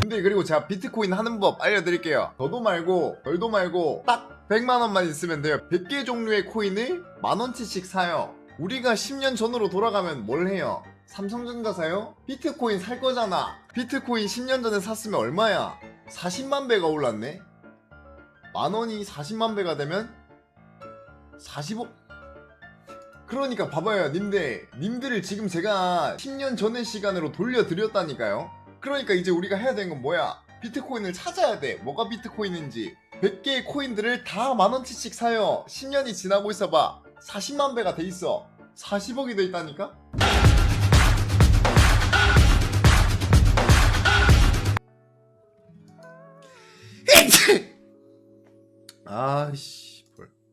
님들 그리고 제가 비트코인 하는 법 알려드릴게요 더도 말고 덜도 말고 딱 100만원만 있으면 돼요 100개 종류의 코인을 만원치씩 사요 우리가 10년 전으로 돌아가면 뭘 해요? 삼성전자 사요? 비트코인 살 거잖아 비트코인 10년 전에 샀으면 얼마야? 40만 배가 올랐네 만원이 40만 배가 되면 45 그러니까 봐봐요. 님들 님들을 지금 제가 10년 전의 시간으로 돌려드렸다니까요. 그러니까 이제 우리가 해야 되는 건 뭐야? 비트코인을 찾아야 돼. 뭐가 비트코인인지. 100개의 코인들을 다 만원치씩 사요. 10년이 지나고 있어봐. 40만 배가 돼 있어. 40억이 돼 있다니까? 아이씨